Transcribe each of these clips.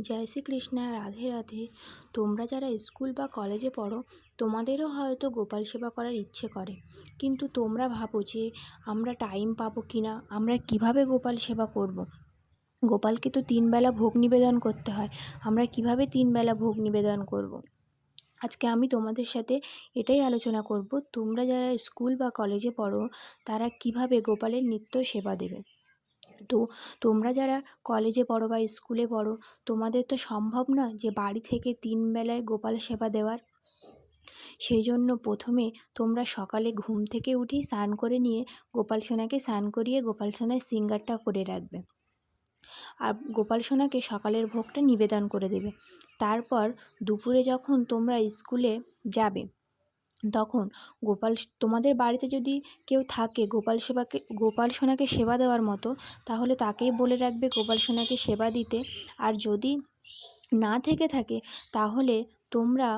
জয় শ্রীকৃষ্ণ, রাধে রাধে। তোমরা যারা স্কুল বা কলেজে পড়ো, তোমাদেরও হয়তো গোপাল সেবা করার ইচ্ছে করে। কিন্তু তোমরা ভাবো যে, আমরা টাইম পাবো কি না আমরা কীভাবে গোপাল সেবা করব। গোপালকে তো তিনবেলা ভোগ নিবেদন করতে হয়। আমরা কীভাবে তিনবেলা ভোগ নিবেদন করব। আজকে আমি তোমাদের সাথে এটাই আলোচনা করব, তোমরা যারা স্কুল বা কলেজে পড়ো, তারা কীভাবে গোপালের নিত্য সেবা দেবে? তো তোমরা যারা কলেজে পড়ো বা স্কুলে পড়ো, তোমাদের তো সম্ভব না যে বাড়ি থেকে তিন বেলায় গোপাল সেবা দেওয়ার? সেই জন্য প্রথমে তোমরা সকালে ঘুম থেকে উঠেই স্নান করে নিয়ে গোপাল সোনাকে স্নান করিয়ে গোপাল সোনার সিঙ্গারটা করে রাখবে। আর গোপাল সোনাকে সকালের ভোগটা নিবেদন করে দেবে। তারপর দুপুরে যখন তোমরা স্কুলে যাবে তখন গোপাল তোমাদের বাড়িতে যদি কেউ থাকে গোপাল সেবাকে, গোপাল সোনাকে সেবা দেওয়ার মতো, তাহলে তাকেই বলে রাখবে গোপাল সোনাকে সেবা দিতে। আর যদি না থেকে থাকে, তাহলে তোমরা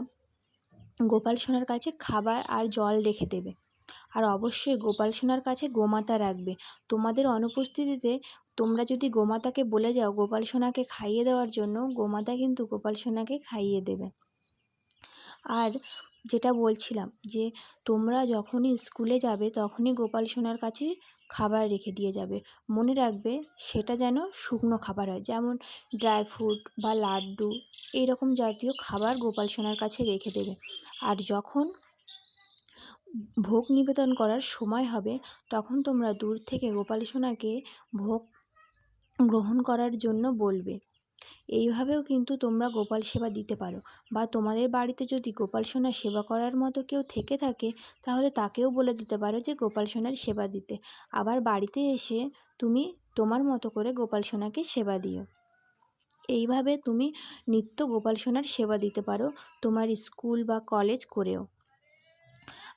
গোপাল সোনার কাছে খাবার আর জল রেখে দেবে। আর অবশ্যই গোপাল সোনার কাছে গোমাতা রাখবে। তোমাদের অনুপস্থিতিতে তোমরা যদি গোমাতাকে বলে যাও গোপাল সোনাকে খাইয়ে দেওয়ার জন্য, গোমাতা কিন্তু গোপাল সোনাকে খাইয়ে দেবে। আর যেটা বলছিলাম যে, তোমরা যখনই স্কুলে যাবে তখনই গোপাল সোনার কাছে খাবার রেখে দিয়ে যাবে। মনে রাখবে সেটা যেন শুকনো খাবার হয়। যেমন ড্রাই ফ্রুট বা লাড্ডু এইরকম জাতীয় খাবার গোপাল সোনার কাছে রেখে দেবে। আর যখন ভোগ নিবেদন করার সময় হবে তখন তোমরা দূর থেকে গোপাল সোনাকে ভোগ গ্রহণ করার জন্য বলবে। এইভাবেও কিন্তু তোমরা গোপাল সেবা দিতে পারো। বা তোমাদের বাড়িতে যদি গোপাল সোনার সেবা করার মতো কেউ থেকে থাকে, তাহলে তাকেও বলে দিতে পারো যে গোপাল সোনার সেবা দিতে। আবার বাড়িতে এসে তুমি তোমার মতো করে গোপাল সোনাকে সেবা দিও। এইভাবে তুমি নিত্য গোপাল সোনার সেবা দিতে পারো তোমার স্কুল বা কলেজ করেও।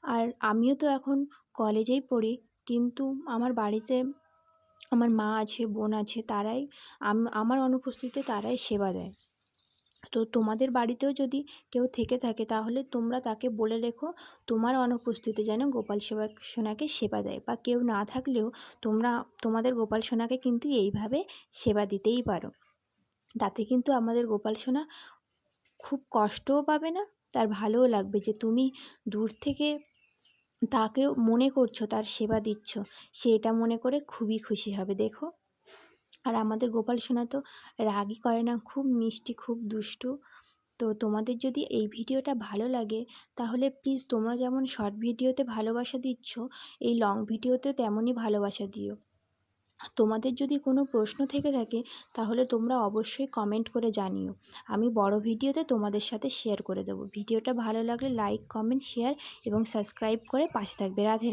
আর আমিও তো এখন কলেজেই পড়ি, কিন্তু আমার বাড়িতে আমার মা আছে, বোন আছে, তারাই আমার অনুপস্থিতিতে তারাই সেবা দেয়। তো তোমাদের বাড়িতেও যদি কেউ থেকে থাকে, তাহলে তোমরা তাকে বলে রেখো, তোমার অনুপস্থিতিতে যেন গোপাল সেবা সোনাকে সেবা দেয় বা কেউ না থাকলেও তোমরা, তোমাদের গোপাল সোনাকে কিন্তু এইভাবে সেবা দিতেই পারো। তাতে কিন্তু আমাদের গোপাল সোনা খুব কষ্টও পাবে না, তার ভালোও লাগবে যে তুমি দূর থেকে তাকেও মনে করছ, তার সেবা দিচ্ছ, সে এটা মনে করে খুবই খুশি হবে, দেখো। আর আমাদের গোপাল সোনা তো রাগই করে না, খুব মিষ্টি, খুব দুষ্টু। তো তোমাদের যদি এই ভিডিওটা ভালো লাগে, তাহলে প্লিজ তোমরা যেমন শর্ট ভিডিওতে ভালোবাসা দিচ্ছ, এই লং ভিডিওতে তেমনই ভালোবাসা দিও। তোমাদের যদি কোনো প্রশ্ন থেকে থাকে, তাহলে তোমরা অবশ্যই কমেন্ট করে জানিও। আমি বড় ভিডিওতে তোমাদের সাথে শেয়ার করে দেবো। ভিডিওটা ভালো লাগলে লাইক কমেন্ট শেয়ার এবং সাবস্ক্রাইব করে পাশে থাকবে। রাধে।